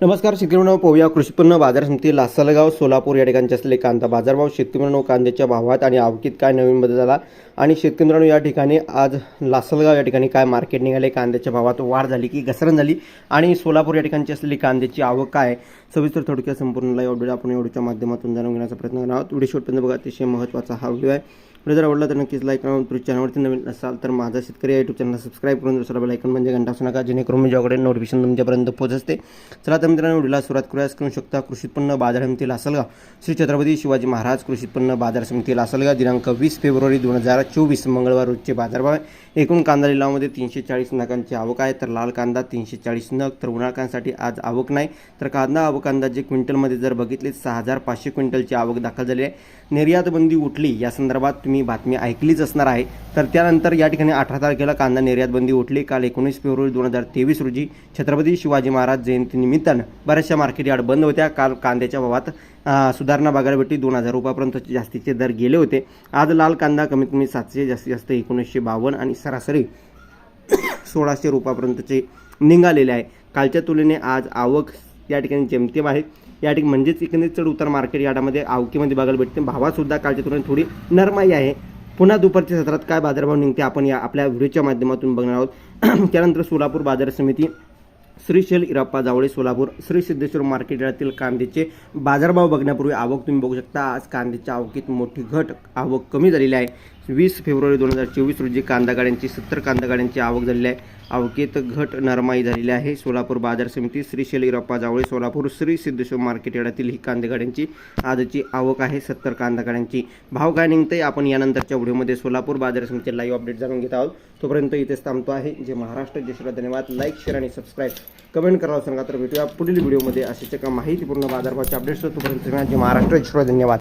नमस्कार शेतकरी म्हणून पोहूया कृषी उत्पन्न बाजार समिती लासलगाव सोलापूर या ठिकाणचे असलेले कांदा बाजारभाव शेतकरी म्हणून कांद्याच्या भावात आणि आवकीत काय नवीन बदल झाला? आणि शेतकरी मित्रांनो या ठिकाणी आज लासलगाव या ठिकाणी काय मार्केट निघाले? कांद्याच्या भावात वाढ झाली की घसरण झाली? आणि सोलापूर या ठिकाणची असलेली कांद्याची आवक काय? सविस्तर थोडक्यात संपूर्ण लाईव्ह अपडेट आपण एवढ्या माध्यमातून जाणून घेण्याचा प्रयत्न करणार आहोत. व्हिडिओ शेवटपर्यंत बघा अतिशय महत्त्वाचा हा व्हिडिओ आहे. व्हिडिओ जर आवडला तर नक्कीच लाईक करा. तुम्ही चॅनलवरती नवीन असाल तर माझा शेतकरी या यूट्यूब चॅनल सबस्क्राईब करून दुसरा बेल ऐकून म्हणजे घंटा असू नका जेणेकरून मी ज्याकडे नोटिफिकेशन तुमच्यापर्यंत पोहोचते. चला तर मित्रांनो व्हिडिओला सुरुवात करूयास करू शकता कृषी उत्पन्न बाजार समिती लासलगाव श्री छत्रपती शिवाजी महाराज कृषी उत्पन्न बाजार समिती लासलगाव दिनांक वीस फेब्रुवारी दोन हजार चोवीस मंगळवार रोजचे बाजारभाव आहे. एकूण कांदा लिलावामध्ये तीनशे चाळीस नगांची आवक आहे. तर लाल कांदा तीनशे चाळीस नग तर उन्हाळकांसाठी आज आवक नाही. तर कांदा आवक अंदाजे क्विंटलमध्ये जर बघितले सहा हजार पाचशे क्विंटलची आवक दाखल झाली आहे. निर्यात बंदी उठली या संदर्भात तुम्ही बातमी ऐकलीच असणार आहे. तर त्यानंतर या ठिकाणी अठरा तारखेला कांदा निर्यात बंदी उठली. काल एकोणीस फेब्रुवारी दोन हजार तेवीस रोजी छत्रपती शिवाजी महाराज कारण बऱ्याचशा मार्केट यार्ड बंद होत्या. काल कांद्याच्या भावात सुधारणा बाजारपेठी दोन हजार रुपयापर्यंत जास्तीचे दर गेले होते. आज लाल कांदा कमीत कमी सातशे जास्तीत जास्त एकोणीसशे बावन्न आणि सरासरी सोळाशे रुपयापर्यंतचे निघालेले आहे. कालच्या तुलनेने आज आवक या ठिकाणी जेमतेम आहे. या ठिकाणी म्हणजेच एकंदरीत चढ उतार मार्केट यार्डामध्ये आवकीमध्ये बघायला भेटते भावातसुद्धा कालच्या तुलनेत थोडी नरमाई आहे. पुन्हा दुपारच्या सत्रात काय बाजारभाव निघते आपण या आपल्या व्हिडिओच्या माध्यमातून बघणार आहोत. त्यानंतर सोलापूर बाजार समिती श्रीशैल इराप्पा जावळे सोलापूर श्री सिद्धेश्वर मार्केट यातील कांद्याचे बाजारभाव बघण्यापूर्वी आवक तुम्ही बघू शकता. आज कांद्याच्या आवकीत मोठी घट आवक कमी झालेली आहे. वीस फेब्रुवारी दोन हजार चोवीस रोजी कांदा गाड्यांची सत्तर कांदा गाड्यांची आवक झालेली आहे. आवकेत घट नरमाई झालेली आहे. सोलापूर बाजार समिती श्री इराप्पा जावळे सोलापूर श्री सिद्धेश्वर मार्केट यार्डातील ही कांदा गाड्यांची आजची आवक आहे. सत्तर कांदा गाड्यांची भाव काय निघते आपण यानंतरच्या व्हिडिओमध्ये सोलापूर बाजार समिती लाईव्ह अपडेट जाणून घेत आहोत. तोपर्यंत इथेच थांबतो आहे. जे महाराष्ट्र जयश्रीला धन्यवाद. लाईक शेअर आणि सबस्क्राईब कमेंट करावं सांगा तर भेटूया पुढील व्हिडिओमध्ये. असेच एका माहितीपूर्ण बाजारभावाचे अपडेट्स तोपर्यंत जे महाराष्ट्र जयश्रीला धन्यवाद.